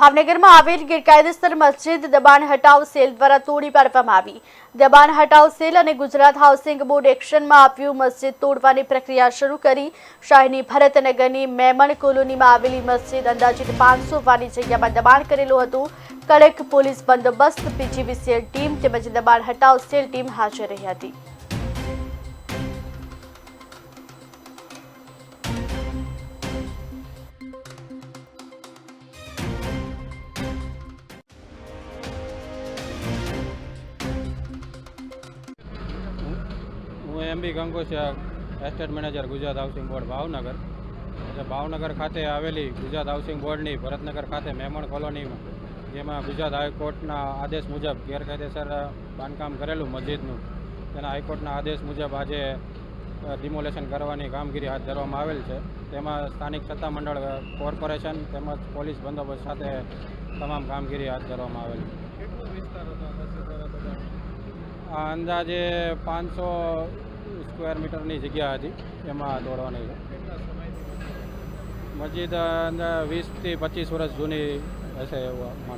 ભાવનગરમાં આવેલ ગેરકાયદેસર મસ્જિદ દબાણ હટાવ સેલ દ્વારા તોડી પાડવામાં આવી. દબાણ હટાવ સેલ અને ગુજરાત હાઉસિંગ બોર્ડ એક્શનમાં આપ્યું મસ્જિદ તોડવાની પ્રક્રિયા શરૂ કરી. શાહીની ભરતનગરની મેમણ કોલોનીમાં આવેલી મસ્જિદ અંદાજિત પાંચસો વાની જગ્યામાં દબાણ કરેલું હતું. કડક પોલીસ બંદોબસ્ત, પીજીવીસીએલ ટીમ તેમજ દબાણ હટાવ સેલ ટીમ હાજર રહી હતી. હું M B Gangosiya estate manager Gujarat housing board Bhavnagar. એટલે ભાવનગર ખાતે આવેલી ગુજરાત હાઉસિંગ બોર્ડની ભરતનગર ખાતે મેમણ કોલોનીમાં જેમાં ગુજરાત હાઈકોર્ટના આદેશ મુજબ ગેરકાયદેસર બાંધકામ કરેલું મસ્જિદનું. તેના હાઈકોર્ટના આદેશ મુજબ આજે ડિમોલેશન કરવાની કામગીરી હાથ ધરવામાં આવેલ છે. તેમાં સ્થાનિક સત્તામંડળ કોર્પોરેશન તેમજ પોલીસ બંદોબસ્ત સાથે તમામ કામગીરી હાથ ધરવામાં આવેલ છે. આ અંદાજે પાંચસો સ્ક્વેર મીટરની જગ્યા હતી એમાં દોડવાની છે. મસ્જિદ અંદર વીસથી પચીસ વર્ષ જૂની હશે એવું માન